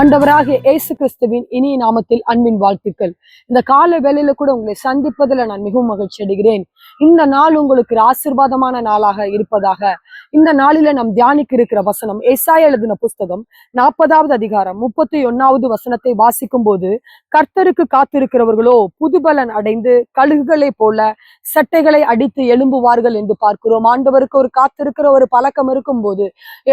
ஆண்டவராகிய இயேசு கிறிஸ்துவின் இனிய நாமத்தில் அன்பின் வாழ்த்துக்கள். இந்த கால வேலையில கூட உங்களை சந்திப்பதில் நான் மிகவும் மகிழ்ச்சி அடைகிறேன். இந்த நாள் உங்களுக்கு ஆசிர்வாதமான ஆசீர்வாதமான நாளாக இருப்பதாக. இந்த நாளில நாம் தியானிக்க இருக்கிற வசனம் ஏசாய எழுதின புஸ்தகம் நாற்பதாவது அதிகாரம் முப்பத்தி ஒன்னாவது வசனத்தை வாசிக்கும் போது கர்த்தருக்கு காத்திருக்கிறவர்களோ புதுபலன் அடைந்து கழுகுகளை போல சட்டைகளை அடித்து எழும்புவார்கள் என்று பார்க்கிறோம். ஆண்டவருக்கு ஒரு காத்திருக்கிற ஒரு பழக்கம் இருக்கும் போது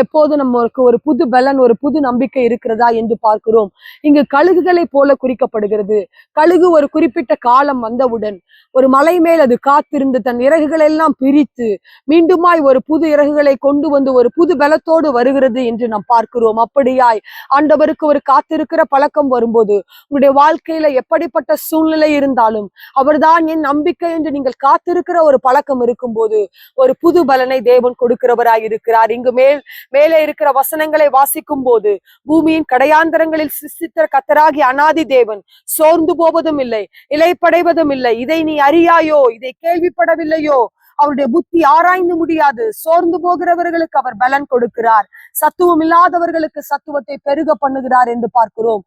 எப்போது நமக்கு ஒரு புது பலன் ஒரு புது நம்பிக்கை இருக்கிறதா என்று பார்க்கிறோம். இங்கு கழுகுகளை போல குறிக்கப்படுகிறது. கழுகு ஒரு குறிப்பிட்ட காலம் வந்தவுடன் ஒரு மலை மேல் அது காத்திருந்து தன் இறகுகளை எல்லாம் பிரித்து மீண்டுமாய் ஒரு புது இறகுகளை கொண்டு வந்து ஒரு புது பலத்தோடு வருகிறது என்று நாம் பார்க்கிறோம். அப்படியாய் ஆண்டவருக்கு ஒரு காத்திருக்கிற பழக்கம் வரும்போது உங்களுடைய வாழ்க்கையில எப்படிப்பட்ட சூழ்நிலை இருந்தாலும் அவர்தான் என் நம்பிக்கை என்று நீங்கள் காத்திருக்கிற ஒரு பழக்கம் இருக்கும்போது ஒரு புது பலனை தேவன் கொடுக்கிறவராய் இருக்கிறார் இங்கு மேல் மேலே இருக்கிற வசனங்களை வாசிக்கும் போது பூமியின் கடையா கடையாந்தரங்களில் சிஸ்தித்த கத்தராகி அனாதி தேவன் சோர்ந்து போவதும் இல்லை இலைப்படைவதும் இல்லை. இதை நீ அறியாயோ? இதை கேள்விப்படவில்லையோ? அவருடைய புத்தி ஆராய்ந்து முடியாது. சோர்ந்து போகிறவர்களுக்கு அவர் பலன் கொடுக்கிறார். சத்துவம் இல்லாதவர்களுக்கு சத்துவத்தை பெருக பண்ணுகிறார் என்று பார்க்கிறோம்.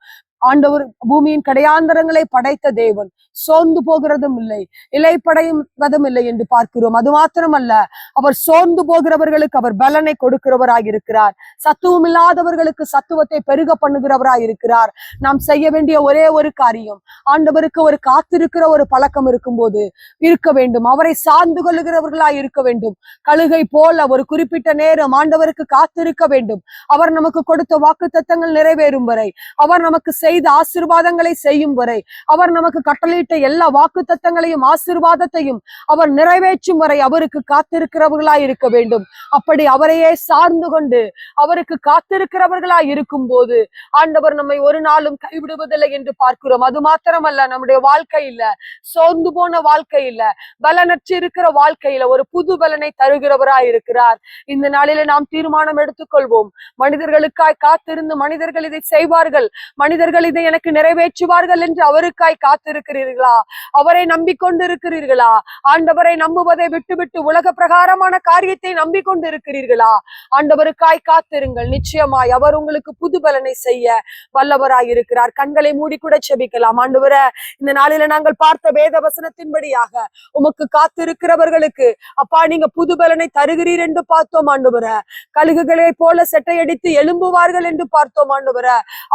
ஆண்டவர் பூமியின் கடையாந்தரங்களை படைத்த தேவன். சோர்ந்து போகிறதும் இல்லை இலைப்படைவதும் இல்லை என்று பார்க்கிறோம். அது மாத்திரமல்ல அவர் சோர்ந்து போகிறவர்களுக்கு அவர் பலனை கொடுக்கிறவராக இருக்கிறார். சத்துவம் இல்லாதவர்களுக்கு சத்துவத்தை பெருக பண்ணுகிறவராக இருக்கிறார். நாம் செய்ய வேண்டிய ஒரே ஒரு காரியம் ஆண்டவருக்கு ஒரு காத்திருக்கிற ஒரு பழக்கம் இருக்கும்போது இருக்க வேண்டும். அவரை சார்ந்து கொள்ளுகிறவர்களாய் இருக்க வேண்டும். கழுகை போல ஒரு குறிப்பிட்ட நேரம் ஆண்டவருக்கு காத்திருக்க வேண்டும். அவர் நமக்கு கொடுத்த வாக்கு தத்தங்கள் நிறைவேறும் வரை அவர் நமக்கு செய்து ஆசிர்வாதங்களை செய்யும் வரை அவர் நமக்கு கட்டளையிட்ட எல்லா வாக்கு தத்தங்களையும் ஆசிர்வாதத்தையும் அவர் நிறைவேற்றும் வரை அவருக்கு காத்திருக்கிறவர்களாய் இருக்க வேண்டும். அப்படி அவரையே சார்ந்து கொண்டு அவருக்கு காத்திருக்கிறவர்களாய் இருக்கும் போது ஆண்டவர் நம்மை ஒரு நாளும் கைவிடுவதில்லை என்று பார்க்கிறோம். அது மாத்திரமல்ல நம்முடைய வாழ்க்கையில சோர்ந்து போன வாழ்க்கையில பலனற்று இருக்கிற வாழ்க்கையில ஒரு புது பலனை தருகிறவராய் இருக்கிறார். இந்த நாளில நாம் தீர்மானம் எடுத்துக்கொள்வோம். மனிதர்களுக்காய் காத்திருந்து மனிதர்கள் இதை செய்வார்கள். மனிதர்கள் இதை எனக்கு நிறைவேற்றுவார்கள் என்று அவருக்காய் காத்திருக்கிறீர்களா? அவரை நம்பிக்கொண்டு இருக்கிறீர்களா ஆண்டவரை நம்புவதை விட்டுவிட்டு உலக பிரகாரமான காரியத்தை நம்பிக்கொண்டு இருக்கிறீர்களா ஆண்டவருக்காய் காத்திருங்கள். நிச்சயமாய் அவர் உங்களுக்கு புது பலனை செய்ய வல்லவராய் இருக்கிறார் கண்களை மூடி கூட செபிக்கலாம். ஆண்டவர இந்த நாளில நாங்கள் பார்த்த வேத வசனத்தின்படியாக உமக்கு காத்திருக்கிறவர்களுக்கு அப்பா நீங்க புது பலனை தருகிறீர் என்று பார்த்தோம் ஆண்டவர. கழுகுகளை போல செட்டையடித்து எழும்புவார்கள் என்று பார்த்தோம் ஆண்டவர.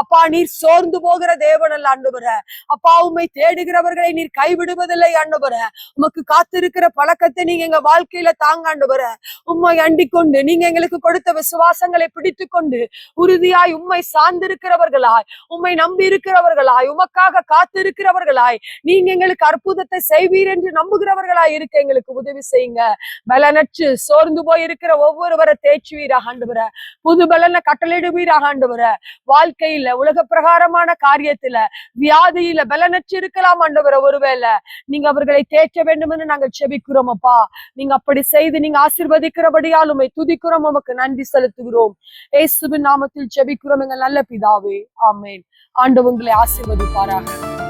அப்பா நீர் சோர்ந்து போகிற தேவன் அல்ல ஆண்டவர அப்பா உண்மை தேடுகிறவர்களை நீர் கைவிடுவதில்லை ஆண்டவர உமக்கு காத்திருக்கிற பழக்கத்தை நீங்க எங்க வாழ்க்கையில தாங்க ஆண்டவர உண்மை அண்டிக் கொண்டு நீங்க எங்களுக்கு கொடுத்த விசுவாசங்களை பிடித்து கொண்டு உறுதியாய் உண்மை சார்ந்திருக்கிறவர்களாய் உண்மை நம்பி இருக்கிறவர்களாய் உமக்காக காத்திருக்கிறவர்களாய் நீங்க எங்களுக்கு அற்புதத்தை செய்வீர் என்று நம்புகிறவர்களாய் இருக்க எங்களுக்கு உதவி செய்யுங்க. பலனற்று சோர்ந்து போய் இருக்கிற ஒவ்வொருவரை தேய்ச்சுவீராக ஆண்டவர புது பலனை கட்டளையிடுவீராக ஆண்டவர வாழ்க்கையில உலக பிரகாரமான காரியத்துல வியாதியில பலனற்று இருக்கலாம் ஆண்டவர ஒருவேளை. நீங்க அவர்களை தேற்ற வேண்டும் என்று நாங்கள் செபிக்கிறோம் அப்பா. நீங்க அப்படி செய்து நீங்க ஆசிர்வதிக்கிறபடியால் உண்மை துதிக்கிறோம் உமக்கு நன்றி செலுத்துகிறோம். ஏசுவின் நாமத்தில் செபிக்கிறோம் எங்கள் நல்ல பிதாவே. ஆமென். ஆண்டவங்களை ஆசிர்வதிப்பாராக.